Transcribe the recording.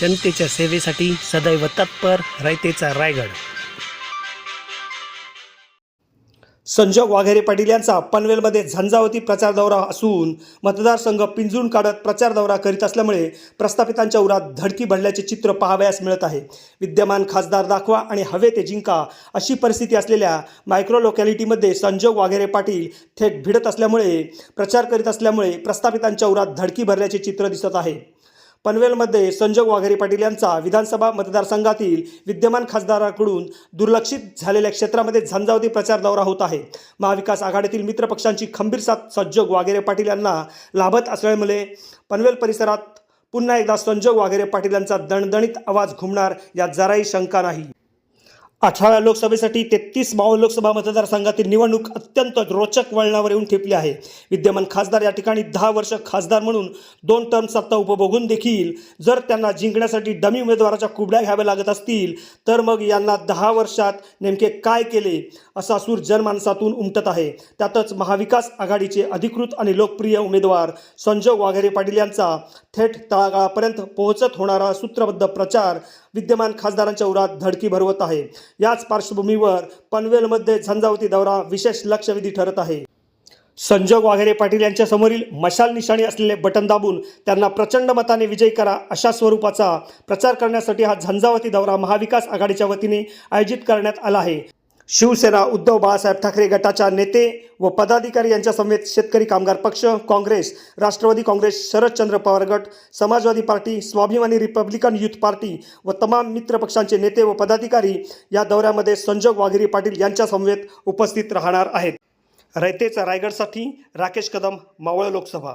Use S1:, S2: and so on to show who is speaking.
S1: जनतेच्या सेवेसाठी सदैव तत्पर रयतेचा रायगड.
S2: संजय वाघेरे पाटील यांचा पनवेलमध्ये झंझावती प्रचार दौरा असून मतदारसंघ पिंजून काढत प्रचार दौरा करीत असल्यामुळे प्रस्थापितांच्या उरात धडकी भरल्याचे चित्र पाहावयास मिळत आहे. विद्यमान खासदार दाखवा आणि हवे ते जिंका अशी परिस्थिती असलेल्या मायक्रो लोकॅलिटीमध्ये संजोग वाघेरे पाटील थेट भिडत असल्यामुळे प्रचार करीत असल्यामुळे प्रस्थापितांच्या उरात धडकी भरल्याचे चित्र दिसत आहे. पनवेलमध्ये संजय वाघेरे पाटील यांचा विधानसभा मतदारसंघातील विद्यमान खासदाराकडून दुर्लक्षित झालेल्या क्षेत्रामध्ये झंझावती प्रचार दौरा होत आहे. महाविकास आघाडीतील मित्रपक्षांची खंबीर साथ संजोग वाघेरे पाटील यांना लाभत असल्यामुळे पनवेल परिसरात पुन्हा एकदा संजोग वाघेरे पाटील यांचा दणदणीत आवाज घुमणार यात जराही शंका नाही. अठराव्या लोकसभेसाठी तेहतीस मावळ लोकसभा मतदारसंघातील निवडणूक अत्यंत रोचक वळणावर येऊन ठेपली आहे. विद्यमान खासदार या ठिकाणी दहा वर्ष खासदार म्हणून दोन टर्म सत्ता उपभोगून देखील जर त्यांना जिंकण्यासाठी डमी उमेदवाराच्या कुबड्या घ्याव्या लागत असतील तर मग यांना दहा वर्षात नेमके काय केले असा सूर जनमानसातून उमटत आहे. त्यातच महाविकास आघाडीचे अधिकृत आणि लोकप्रिय उमेदवार संजय वाघेरे पाटील यांचा थेट तळागाळापर्यंत पोहोचत होणारा सूत्रबद्ध प्रचार विद्यमान खासदारांच्या उरात धडकी भरवत आहे. याच पार्श्वभूमीवर पनवेलमध्ये झंझावती दौरा विशेष लक्षवेधी ठरत आहे. संजय वाघेरे पाटील यांच्यासमोरील मशाल निशाणी असलेले बटन दाबून त्यांना प्रचंड मताने विजयी करा अशा स्वरूपाचा प्रचार करण्यासाठी हा झंझावती दौरा महाविकास आघाडीच्या वतीने आयोजित करण्यात आला आहे. शिवसेना उद्धव बाळासाहेब ठाकरे गटाच्या नेते व पदाधिकारी यांच्या समेत शेतकरी कामगार पक्ष काँग्रेस राष्ट्रवादी काँग्रेस शरदचंद्र पवार गट Samajwadi party Swabhimani republican youth party व तमाम मित्र पक्षांचे नेते व पदाधिकारी या दौऱ्यामध्ये संजोग वाघेरी पाटील यांच्या समवेत उपस्थित राहणार आहेत. रयतेचा रायगडसाठी राकेश कदम मावळ लोकसभा.